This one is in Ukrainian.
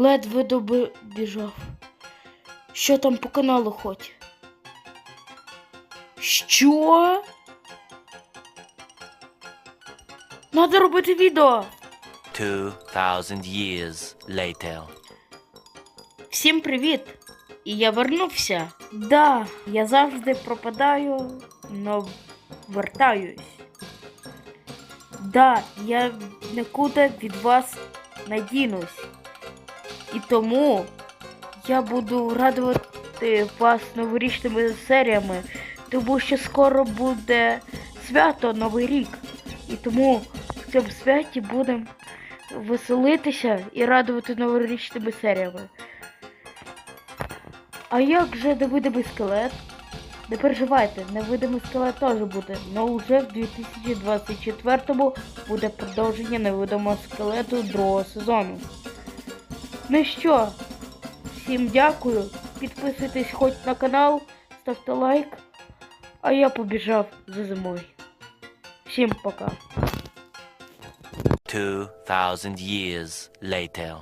Ледве добіжав. Що там по каналу хоч? Що? Надо робити відео. 2,000 years later. Всім привіт! І я вернувся. Да, я завжди пропадаю, но вертаюсь. Да, я нікуди від вас не дінусь. І тому я буду радувати вас новорічними серіями, тому що скоро буде свято Новий рік. І тому в цьому святі будемо веселитися і радувати новорічними серіями. А як же невидимий скелет? Не переживайте, невидимий скелет теж буде, але вже в 2024-му буде продовження невидимого скелету другого сезону. Ну що, всім дякую. Підписуйтесь хоч на канал, ставте лайк. А я побіжав за зимою. Всім пока. 2,000 years later.